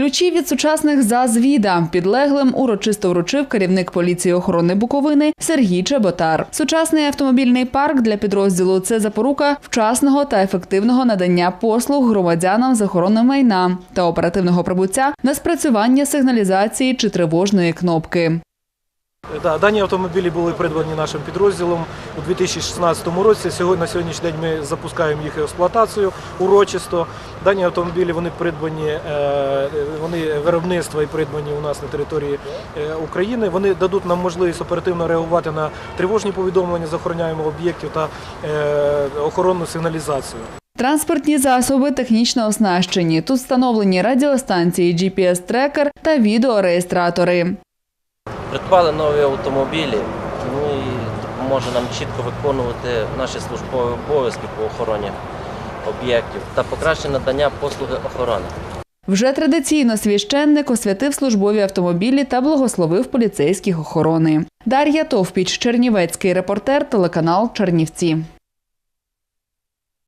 Ключі від сучасних зазвіда підлеглим урочисто вручив керівник поліції охорони Буковини Сергій Чеботар. Сучасний автомобільний парк для підрозділу це запорука вчасного та ефективного надання послуг громадянам з охорони майна та оперативного прибуття на спрацювання сигналізації чи тривожної кнопки. Да, дані автомобілі були придбані нашим підрозділом у 2016 році. Сьогодні на сьогоднішній день ми запускаємо їх експлуатацію урочисто. Дані автомобілі вони придбані, е, вони виробництва і придбані у нас на території е, України. Вони дадуть нам можливість оперативно реагувати на тривожні повідомлення з охороняємих об'єктів та е, охоронну сигналізацію. Транспортні засоби технічно оснащені. Тут встановлені радіостанції, GPS-трекер та відеореєстратори. Придбали нові автомобілі, ну і допоможе нам чітко виконувати наші службові обов'язки по охороні об'єктів та покращення надання послуги охорони. Вже традиційно священник освятив службові автомобілі та благословив поліцейських охорони. Дар'я Товпіч, Чернівецький репортер, телеканал Чернівці.